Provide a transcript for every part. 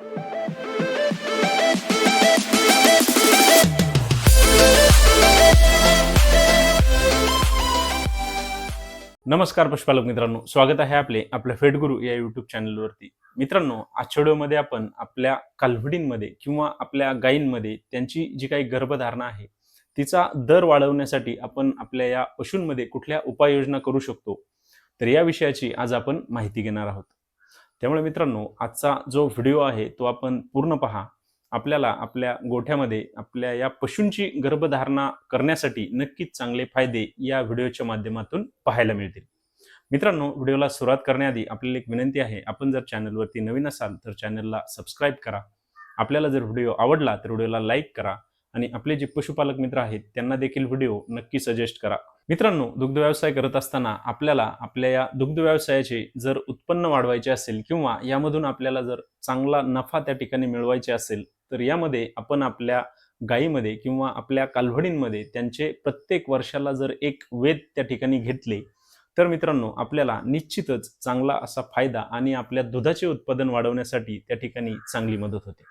नमस्कार पशुपालक मित्रांनो स्वागत आहे आपले आपल्या फेडगुरु या युट्यूब चॅनलवरती मित्रांनो आजच्या व्हिडिओमध्ये आपण आपल्या कालवडींमध्ये किंवा आपल्या गायींमध्ये त्यांची जी काही गर्भधारणा आहे तिचा दर वाढवण्यासाठी आपण आपल्या या पशूंमध्ये कुठल्या उपाययोजना करू शकतो? तर या विषयाची आज आपण माहिती घेणार आहोत. त्यामुळे मित्रांनो आजचा जो व्हिडिओ आहे तो आपण पूर्ण पहा. आपल्याला आपल्या गोठ्यामध्ये आपल्या या पशूंची गर्भधारणा करण्यासाठी नक्कीच चांगले फायदे या व्हिडिओच्या माध्यमातून पाहायला मिळतील. मित्रांनो व्हिडिओला सुरुवात करण्याआधी आपल्याला एक विनंती आहे आपण जर चॅनलवरती नवीन असाल तर चॅनलला सबस्क्राईब करा. आपल्याला जर व्हिडिओ आवडला तर व्हिडिओला लाईक करा. आणि आपले जे पशुपालक मित्र आहेत त्यांना देखील व्हिडिओ नक्की सजेस्ट करा. मित्रांनो दुग्ध व्यवसाय करत असताना आपल्याला आपल्या या दुग्ध व्यवसायाचे जर उत्पन्न वाढवायचे असेल किंवा यामधून आपल्याला जर चांगला नफा त्या ठिकाणी मिळवायचे असेल तर यामध्ये आपण आपल्या गायीमध्ये किंवा आपल्या कालवडींमध्ये त्यांचे प्रत्येक वर्षाला जर एक वेद त्या ठिकाणी घेतले तर मित्रांनो आपल्याला निश्चितच चांगला असा फायदा आणि आपल्या दुधाचे उत्पादन वाढवण्यासाठी त्या ठिकाणी चांगली मदत होते.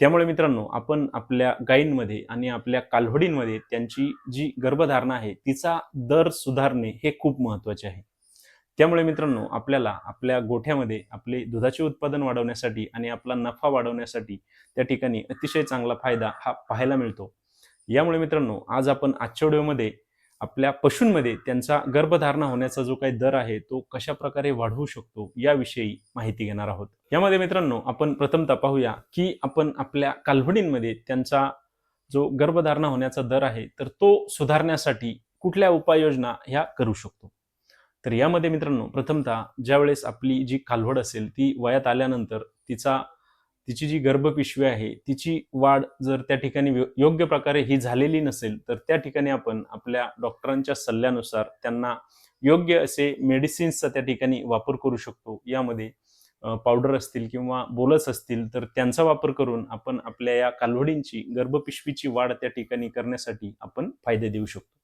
त्यामुळे मित्रांनो आपण आपल्या गायींमध्ये आणि आपल्या कालवडींमध्ये त्यांची जी गर्भधारणा आहे तिचा दर सुधारणे हे खूप महत्त्वाचे आहे. त्यामुळे मित्रांनो आपल्याला आपल्या गोठ्यामध्ये आपले दुधाचे उत्पादन वाढवण्यासाठी आणि आपला नफा वाढवण्यासाठी त्या ठिकाणी अतिशय चांगला फायदा हा पाहायला मिळतो. यामुळे मित्रांनो आज आपण आजच्या व्हिडिओमध्ये आपल्या पशूंमध्ये त्यांचा गर्भधारणा होण्याचा जो काही दर आहे तो कशा प्रकारे वाढवू शकतो याविषयी माहिती घेणार आहोत. यामध्ये मित्रांनो आपण प्रथमतः पाहूया की आपण आपल्या कालवडींमध्ये त्यांचा जो गर्भधारणा होण्याचा दर आहे तर तो सुधारण्यासाठी कुठल्या उपाययोजना ह्या करू शकतो? तर यामध्ये मित्रांनो प्रथमतः ज्यावेळेस आपली जी कालवड असेल ती वयात आल्यानंतर तिचा तिची जी गर्भपिशवी आहे तिची वाढ जर त्या ठिकाणी योग्य प्रकारे ही झालेली नसेल तर त्या ठिकाणी आपण आपल्या डॉक्टरांच्या सल्ल्यानुसार त्यांना योग्य असे मेडिसिन्सचा त्या ठिकाणी वापर करू शकतो. यामध्ये पावडर असतील किंवा बोलस असतील तर त्यांचा वापर करून आपण आपल्या या कालवडींची गर्भपिशवीची वाढ त्या ठिकाणी करण्यासाठी आपण फायदे देऊ शकतो.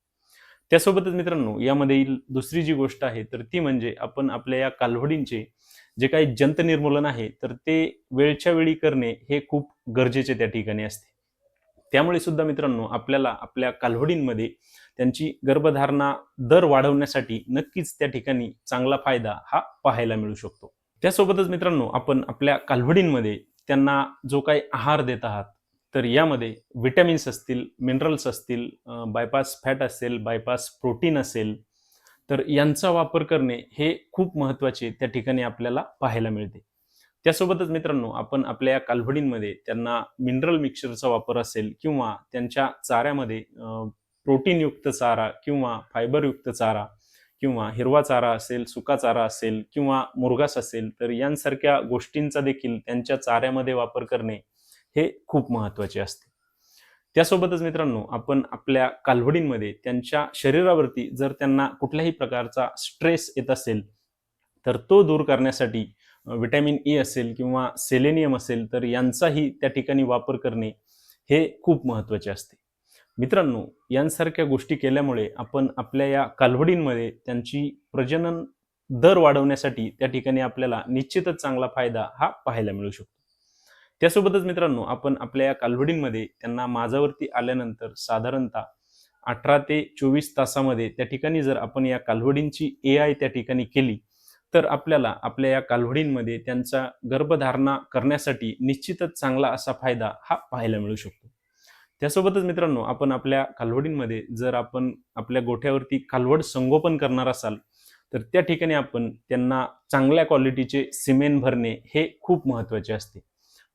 त्यासोबतच मित्रांनो यामध्ये दुसरी जी गोष्ट आहे तर ती म्हणजे आपण आपल्या या कालवडींचे जे काही जंत निर्मूलन आहे तर ते वेळच्या वेळी करणे हे खूप गरजेचे त्या ठिकाणी असते. त्यामुळे सुद्धा मित्रांनो आपल्याला आपल्या कालवडींमध्ये त्यांची गर्भधारणा दर वाढवण्यासाठी नक्कीच त्या ठिकाणी चांगला फायदा हा पाहायला मिळू शकतो. त्यासोबतच मित्रांनो आपण आपल्या कालवडींमध्ये त्यांना जो काही आहार देत आहात तर यामध्ये विटॅमिन्स असतील मिनरल्स असतील बायपास फॅट असेल बायपास प्रोटीन असेल तर यांचा वापर करणे हे खूप महत्त्वाचे त्या ठिकाणी आपल्याला पाहायला मिळते. त्यासोबतच मित्रांनो आपण आपल्या या कालवडींमध्ये त्यांना मिनरल मिक्सरचा वापर असेल किंवा त्यांच्या चाऱ्यामध्ये प्रोटीनयुक्त चारा किंवा फायबरयुक्त चारा किंवा हिरवा चारा असेल सुका चारा असेल किंवा मुरगास असेल तर यांसारख्या गोष्टींचा देखील त्यांच्या चाऱ्यामध्ये वापर करणे हे खूप महत्त्वाचे असते. त्यासोबतच मित्रांनो आपण आपल्या कालवडींमध्ये त्यांच्या शरीरावरती जर त्यांना कुठल्याही प्रकारचा स्ट्रेस येत असेल तर तो दूर करण्यासाठी विटॅमिन ई असेल किंवा सेलेनियम असेल तर यांचाही त्या ठिकाणी वापर करणे हे खूप महत्त्वाचे असते. मित्रांनो यांसारख्या गोष्टी केल्यामुळे आपण आपल्या या कालवडींमध्ये त्यांची प्रजनन दर वाढवण्यासाठी त्या ठिकाणी आपल्याला निश्चितच चांगला फायदा हा पाहायला मिळू शकतो. त्यासोबतच मित्रांनो आपण आपल्या या कालवडींमध्ये त्यांना माझावरती आल्यानंतर साधारणतः अठरा ते चोवीस तासामध्ये त्या ठिकाणी जर आपण या कालवडींची ए आय त्या ठिकाणी केली तर आपल्याला आपल्या या कालवडींमध्ये त्यांचा गर्भधारणा करण्यासाठी निश्चितच चांगला असा फायदा हा पाहायला मिळू शकतो. त्यासोबतच मित्रांनो आपण आपल्या कालवडींमध्ये जर आपण आपल्या गोठ्यावरती कालवड संगोपन करणार असाल तर त्या ठिकाणी आपण त्यांना चांगल्या क्वालिटीचे सिमेंट भरणे हे खूप महत्त्वाचे असते.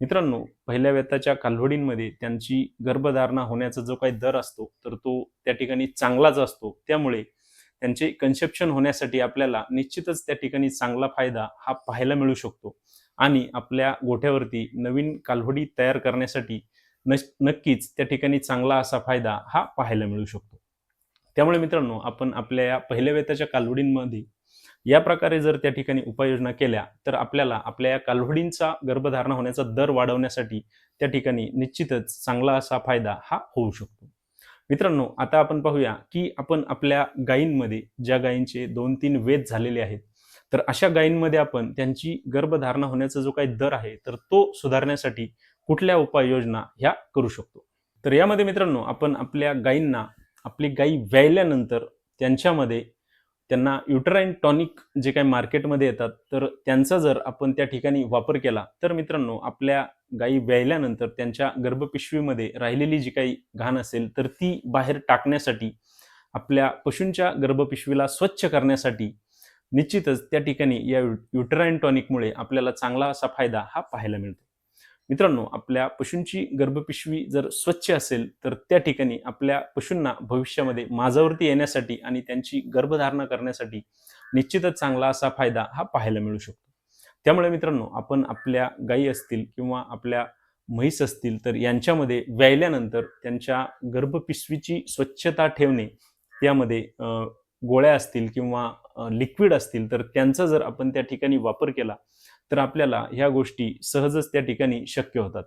मित्रांनो पहिल्या वेताच्या कालवडींमध्ये त्यांची गर्भधारणा होण्याचा जो काही दर असतो तर तो त्या ठिकाणी चांगलाच असतो. त्यामुळे त्यांचे कन्सेप्शन होण्यासाठी आपल्याला निश्चितच त्या ठिकाणी चांगला फायदा हा पाहायला मिळू शकतो. आणि आपल्या गोठ्यावरती नवीन कालवडी तयार करण्यासाठी नक्कीच त्या ठिकाणी चांगला असा फायदा हा पाहायला मिळू शकतो. त्यामुळे मित्रांनो आपण आपल्या या पहिल्या वेताच्या कालवडींमध्ये या प्रकारे जर त्या ठिकाणी उपाययोजना केल्या तर आपल्याला आपल्या या कालवडींचा गर्भधारणा होण्याचा दर वाढवण्यासाठी त्या ठिकाणी निश्चितच चांगला असा फायदा हा होऊ शकतो. मित्रांनो आता आपण पाहूया की आपण आपल्या गायींमध्ये ज्या गायींचे दोन तीन वेद झालेले आहेत तर अशा गायींमध्ये आपण त्यांची गर्भधारणा होण्याचा जो काही दर आहे तर तो सुधारण्यासाठी कुठल्या उपाययोजना ह्या करू शकतो? तर यामध्ये मित्रांनो आपण आपल्या गायींना आपली गायी व्यायल्यानंतर त्यांच्यामध्ये त्यांना युटराईन टॉनिक जे काही मार्केटमध्ये येतात तर त्यांचा जर आपण त्या ठिकाणी वापर केला तर मित्रांनो आपल्या गायी व्यायल्यानंतर त्यांच्या गर्भपिशवीमध्ये राहिलेली जी काही घाण असेल तर ती बाहेर टाकण्यासाठी आपल्या पशूंच्या गर्भपिशवीला स्वच्छ करण्यासाठी निश्चितच त्या ठिकाणी या युटराईन टॉनिकमुळे आपल्याला चांगला असा फायदा हा पाहायला मिळतो. मित्रांनो आपल्या पशूंची गर्भपिशवी जर स्वच्छ असेल तर त्या ठिकाणी आपल्या पशूंना भविष्यामध्ये माझावरती येण्यासाठी आणि त्यांची गर्भधारणा करण्यासाठी निश्चितच चांगला असा फायदा हा पाहायला मिळू शकतो. त्यामुळे मित्रांनो आपण आपल्या गायी असतील किंवा आपल्या म्हैस असतील तर यांच्यामध्ये व्यायल्यानंतर त्यांच्या गर्भपिशवीची स्वच्छता ठेवणे त्यामध्ये गोळ्या असतील किंवा लिक्विड असतील तर त्यांचा जर आपण त्या ठिकाणी वापर केला तर आपल्याला ह्या गोष्टी सहजच त्या ठिकाणी शक्य होतात.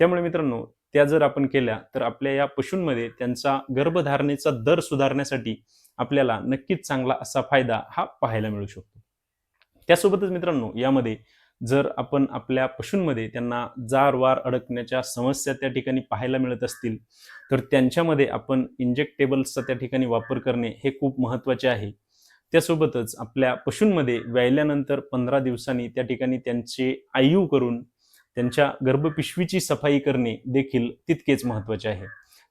त्यामुळे मित्रांनो त्या जर आपण केल्या तर आपल्या या पशूंमध्ये त्यांचा गर्भधारणेचा दर सुधारण्यासाठी आपल्याला नक्कीच चांगला असा फायदा हा पाहायला मिळू शकतो. त्यासोबतच मित्रांनो यामध्ये जर आपण आपल्या पशूंमध्ये त्यांना जार वार अडकण्याच्या समस्या त्या ठिकाणी पाहायला मिळत असतील तर त्यांच्यामध्ये आपण इंजेक्टेबल्सचा त्या ठिकाणी वापर करणे हे खूप महत्त्वाचे आहे. त्यासोबतच आपल्या पशूंमध्ये व्यायल्यानंतर पंधरा दिवसांनी त्या ठिकाणी त्यांचे आयू करून त्यांच्या गर्भपिशवीची सफाई करणे देखील तितकेच महत्त्वाचे आहे.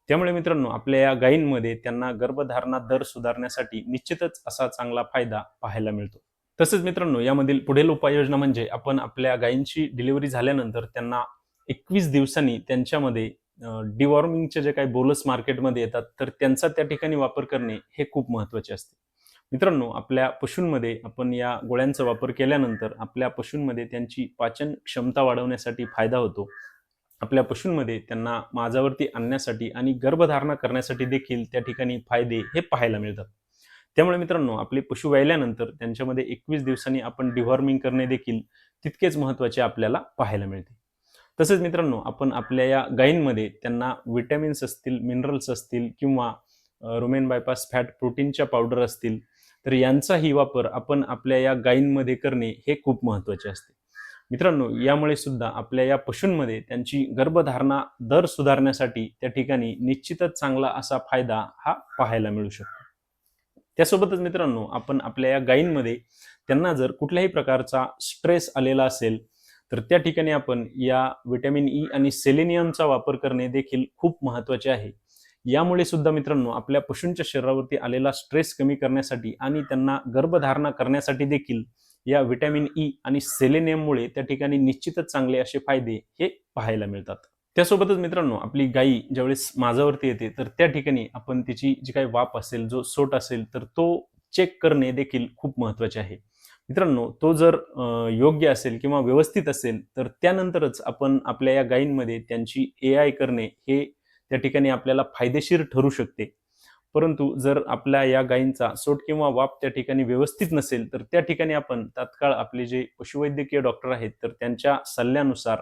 त्यामुळे मित्रांनो आपल्या या गायींमध्ये त्यांना गर्भधारणा दर सुधारण्यासाठी निश्चितच असा चांगला फायदा पाहायला मिळतो. तसेच मित्रांनो यामधील पुढील उपाययोजना म्हणजे आपण आपल्या गायींची डिलिव्हरी झाल्यानंतर त्यांना एकवीस दिवसांनी त्यांच्यामध्ये डिवॉर्मिंगचे जे काही बोलस मार्केटमध्ये येतात तर त्यांचा त्या ठिकाणी वापर करणे हे खूप महत्त्वाचे असते. मित्रांनो आपल्या पशूंमध्ये आपण या गोळ्यांचा वापर केल्यानंतर आपल्या पशूंमध्ये त्यांची पाचन क्षमता वाढवण्यासाठी फायदा होतो. आपल्या पशूंमध्ये त्यांना माझावरती आणण्यासाठी आणि गर्भधारणा करण्यासाठी देखील त्या ठिकाणी फायदे हे पाहायला मिळतात. त्यामुळे मित्रांनो आपले पशु व्हायल्यानंतर त्यांच्यामध्ये एकवीस दिवसांनी आपण डिव्हॉर्मिंग करणे देखील तितकेच महत्त्वाचे आपल्याला पाहायला मिळते. तसेच मित्रांनो आपण आपल्या या गायींमध्ये त्यांना विटॅमिन्स असतील मिनरल्स असतील किंवा रोमेन बायपास फॅट प्रोटीनच्या पावडर असतील तर यांचाही वापर आपण आपल्या या गायींमध्ये करणे हे खूप महत्त्वाचे असते. मित्रांनो यामुळे सुद्धा आपल्या या पशूंमध्ये त्यांची गर्भधारणा दर सुधारण्यासाठी त्या ठिकाणी निश्चितच चांगला असा फायदा हा पाहायला मिळू शकतो. त्यासोबतच मित्रांनो आपण आपल्या या गायींमध्ये त्यांना जर कुठल्याही प्रकारचा स्ट्रेस आलेला असेल तर त्या ठिकाणी आपण या विटॅमिन ई आणि सेलेनियमचा वापर करणे देखील खूप महत्त्वाचे आहे. यामुळे सुद्धा मित्रांनो आपल्या पशूंच्या शरीरावरती आलेला स्ट्रेस कमी करण्यासाठी आणि त्यांना गर्भधारणा करण्यासाठी देखील या व्हिटॅमिन ई e आणि सेलेनियममुळे त्या ठिकाणी निश्चितच चांगले असे फायदे हे पाहायला मिळतात. त्यासोबतच मित्रांनो आपली गायी ज्यावेळेस माझावरती येते तर त्या ठिकाणी आपण तिची जी काही वाप असेल जो सोट असेल तर तो चेक करणे देखील खूप महत्त्वाचे आहे. मित्रांनो तो जर योग्य असेल किंवा व्यवस्थित असेल तर त्यानंतरच आपण आपल्या या गायींमध्ये त्यांची ए आय करणे हे त्या ठिकाणी आपल्याला फायदेशीर ठरू शकते. परंतु जर आपल्या या गायींचा सोट किंवा वाप त्या ठिकाणी व्यवस्थित नसेल तर त्या ठिकाणी आपण तात्काळ आपले जे पशुवैद्यकीय डॉक्टर आहेत तर त्यांच्या सल्ल्यानुसार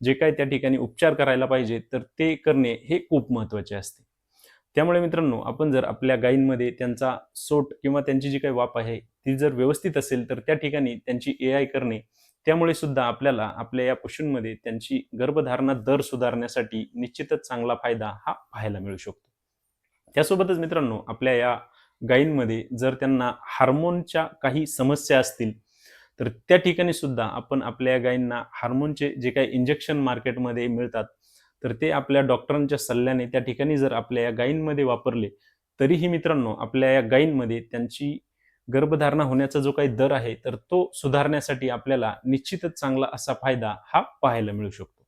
जे काय त्या ठिकाणी उपचार करायला पाहिजे तर ते करणे हे खूप महत्त्वाचे असते. त्यामुळे मित्रांनो आपण जर आपल्या गायींमध्ये त्यांचा सोट किंवा त्यांची जी काही वाप आहे ती जर व्यवस्थित असेल तर त्या ठिकाणी त्यांची ए आय करणे त्यामुळे सुद्धा आपल्याला आपल्या या पशूंमध्ये त्यांची गर्भधारणा दर सुधारण्यासाठी निश्चितच चांगला फायदा हा पाहायला मिळू शकतो. त्यासोबतच मित्रांनो आपल्या या गायींमध्ये जर त्यांना हार्मोनच्या काही समस्या असतील तर त्या ठिकाणी सुद्धा आपण आपल्या गायींना हार्मोनचे जे काही इंजेक्शन मार्केटमध्ये मिळतात तर ते आपल्या डॉक्टरांच्या सल्ल्याने त्या ठिकाणी जर आपल्या या गायींमध्ये वापरले तरीही मित्रांनो आपल्या या गायींमध्ये त्यांची गर्भधारणा होण्याचा जो काही दर आहे तर तो सुधारण्यासाठी आपल्याला निश्चितच चांगला असा फायदा हा पाहायला मिळू शकतो.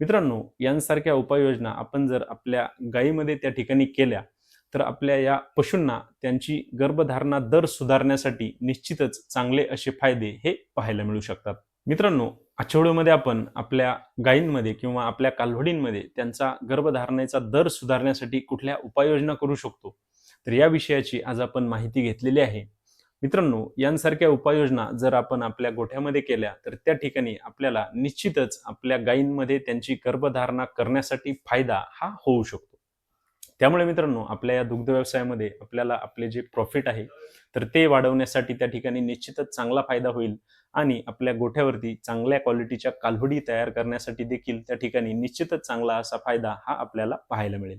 मित्रांनो यांसारख्या उपाययोजना आपण जर आपल्या गायीमध्ये त्या ठिकाणी केल्या तर आपल्या या पशूंना त्यांची गर्भधारणा दर सुधारण्यासाठी निश्चितच चांगले असे फायदे हे पाहायला मिळू शकतात. मित्रांनो आठवड्यामध्ये आपण आपल्या गायींमध्ये किंवा आपल्या कालवडींमध्ये त्यांचा गर्भधारणेचा दर सुधारण्यासाठी कुठल्या उपाययोजना करू शकतो? तर या विषयाची आज आपण माहिती घेतलेली आहे. मित्रांनो यांसारख्या उपाययोजना जर आपण आपल्या गोठ्यामध्ये केल्या तर त्या ठिकाणी आपल्याला निश्चितच आपल्या गायींमध्ये त्यांची गर्भधारणा करण्यासाठी फायदा हा होऊ शकतो. त्यामुळे मित्रांनो आपल्या या दुग्ध व्यवसायामध्ये आपल्याला आपले जे प्रॉफिट आहे तर ते वाढवण्यासाठी त्या ठिकाणी निश्चितच चांगला फायदा होईल आणि आपल्या गोठ्यावरती चांगल्या क्वालिटीच्या कालवडी तयार करण्यासाठी देखील त्या ठिकाणी निश्चितच चांगला असा फायदा हा आपल्याला पाहायला मिळेल.